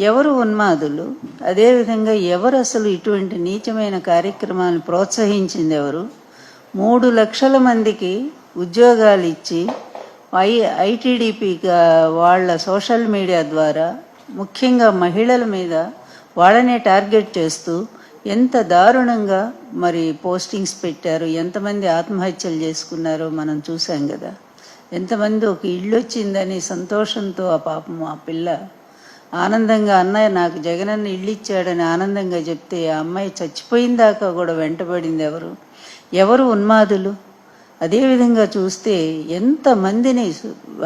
ఎవరు ఉన్మాదులు? అదేవిధంగా ఎవరు అసలు ఇటువంటి నీచమైన కార్యక్రమాలను ప్రోత్సహించింది ఎవరు? మూడు లక్షల మందికి ఉద్యోగాలు ఇచ్చి ఐ ఐటీడీపీగా వాళ్ళ సోషల్ మీడియా ద్వారా ముఖ్యంగా మహిళల మీద వాళ్ళనే టార్గెట్ చేస్తూ ఎంత దారుణంగా మరి పోస్టింగ్స్ పెట్టారు ఎంతమంది ఆత్మహత్యలు చేసుకున్నారో మనం చూసాం కదా. ఎంతమంది ఒక ఇల్లు వచ్చిందని సంతోషంతో ఆ పాపం ఆ పిల్ల ఆనందంగా అన్నయ్య నాకు జగనన్న ఇల్లు ఇచ్చాడని ఆనందంగా చెప్తే ఆ అమ్మాయి చచ్చిపోయిన దాకా కూడా వెంటబడింది ఎవరు? ఎవరు ఉన్మాదులు? అదేవిధంగా చూస్తే ఎంతమందిని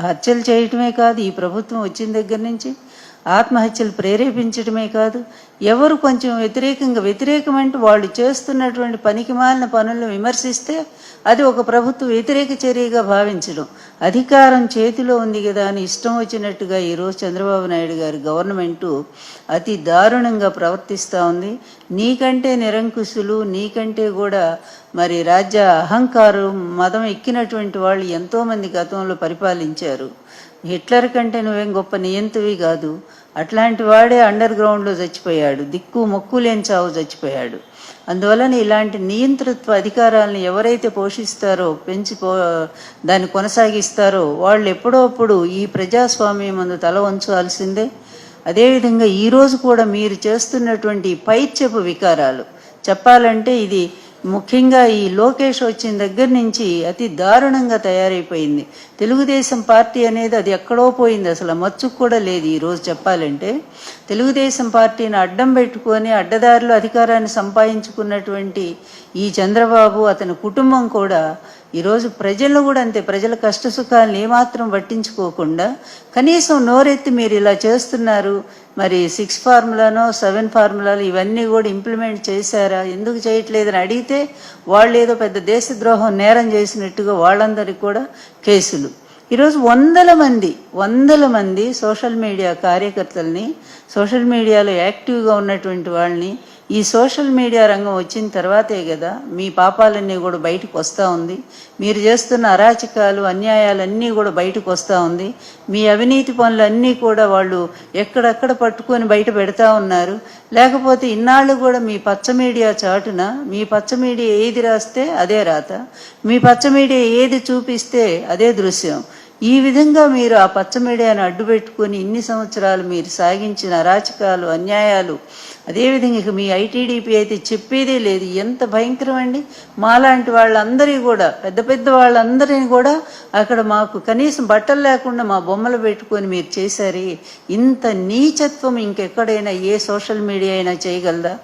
హత్యలు చేయటమే కాదు ఈ ప్రభుత్వం వచ్చిన దగ్గర నుంచి ఆత్మహత్యలు ప్రేరేపించడమే కాదు ఎవరు కొంచెం వ్యతిరేకంగా వ్యతిరేకమంటూ వాళ్ళు చేస్తున్నటువంటి పనికి మాలిన పనులను విమర్శిస్తే అది ఒక ప్రభుత్వ వ్యతిరేక చర్యగా భావించడం. అధికారం చేతిలో ఉంది కదా అని ఇష్టం వచ్చినట్టుగా ఈరోజు చంద్రబాబు నాయుడు గారి గవర్నమెంటు అతి దారుణంగా ప్రవర్తిస్తూ ఉంది. నీకంటే నిరంకుశులు నీకంటే కూడా మరి రాజ్య అహంకారం మదం ఎక్కినటువంటి వాళ్ళు ఎంతోమంది గతంలో పరిపాలించారు. హిట్లర్ కంటే నువ్వేం గొప్ప నియంతువి కాదు. అట్లాంటి వాడే అండర్ గ్రౌండ్లో చచ్చిపోయాడు. దిక్కు మొక్కు లేని చావు చచ్చిపోయాడు. అందువలన ఇలాంటి నియంతృత్వ అధికారాలను ఎవరైతే పోషిస్తారో పెంచి పో దాన్ని కొనసాగిస్తారో వాళ్ళు ఎప్పుడోప్పుడు ఈ ప్రజాస్వామ్యం అందు తల వంచాల్సిందే. అదేవిధంగా ఈరోజు కూడా మీరు చేస్తున్నటువంటి పైత్యపు వికారాలు. చెప్పాలంటే ఇది ముఖ్యంగా ఈ లోకేష్ వచ్చిన దగ్గర నుంచి అతి దారుణంగా తయారైపోయింది. తెలుగుదేశం పార్టీ అనేది అది ఎక్కడో పోయింది. అసలు మచ్చుకు కూడా లేదు ఈరోజు చెప్పాలంటే. తెలుగుదేశం పార్టీని అడ్డం పెట్టుకొని అడ్డదారిలో అధికారాన్ని సంపాదించుకున్నటువంటి ఈ చంద్రబాబు అతని కుటుంబం కూడా ఈరోజు ప్రజలు కూడా అంతే ప్రజల కష్ట సుఖాలను ఏమాత్రం పట్టించుకోకుండా కనీసం నోరెత్తి మీరు ఇలా చేస్తున్నారు. మరి సిక్స్ ఫార్ములానో సెవెన్ ఫార్ములాలు ఇవన్నీ కూడా ఇంప్లిమెంట్ చేశారా? ఎందుకు చేయట్లేదని అడిగితే వాళ్ళు ఏదో పెద్ద దేశద్రోహం నేరం చేసినట్టుగా వాళ్ళందరికీ కూడా కేసులు. ఈరోజు వందల మంది వందల మంది సోషల్ మీడియా కార్యకర్తల్ని సోషల్ మీడియాలో యాక్టివ్గా ఉన్నటువంటి వాళ్ళని ఈ సోషల్ మీడియా రంగం వచ్చిన తర్వాతే కదా మీ పాపాలన్నీ కూడా బయటకు వస్తూ ఉంది. మీరు చేస్తున్న అరాచకాలు అన్యాయాలన్నీ కూడా బయటకు వస్తూ ఉంది. మీ అవినీతి పనులన్నీ కూడా వాళ్ళు ఎక్కడెక్కడ పట్టుకొని బయట పెడతా ఉన్నారు. లేకపోతే ఇన్నాళ్ళు కూడా మీ పచ్చ మీడియా చాటున మీ పచ్చ మీడియా ఏది రాస్తే అదే రాత. మీ పచ్చ మీడియా ఏది చూపిస్తే అదే దృశ్యం. ఈ విధంగా మీరు ఆ పచ్చ మీడియాను అడ్డు పెట్టుకొని ఇన్ని సంవత్సరాలు మీరు సాగించిన అరాచకాలు అన్యాయాలు అదేవిధంగా ఇక మీ ఐటీడీపీ అయితే చెప్పేదే లేదు. ఎంత భయంకరం అండి. మాలాంటి వాళ్ళందరి కూడా పెద్ద పెద్ద వాళ్ళందరినీ కూడా అక్కడ మాకు కనీసం బట్టలు లేకుండా మా బొమ్మలు పెట్టుకొని మీరు చేశారే. ఇంత నీచత్వం ఇంకెక్కడైనా ఏ సోషల్ మీడియా అయినా చేయగలదా?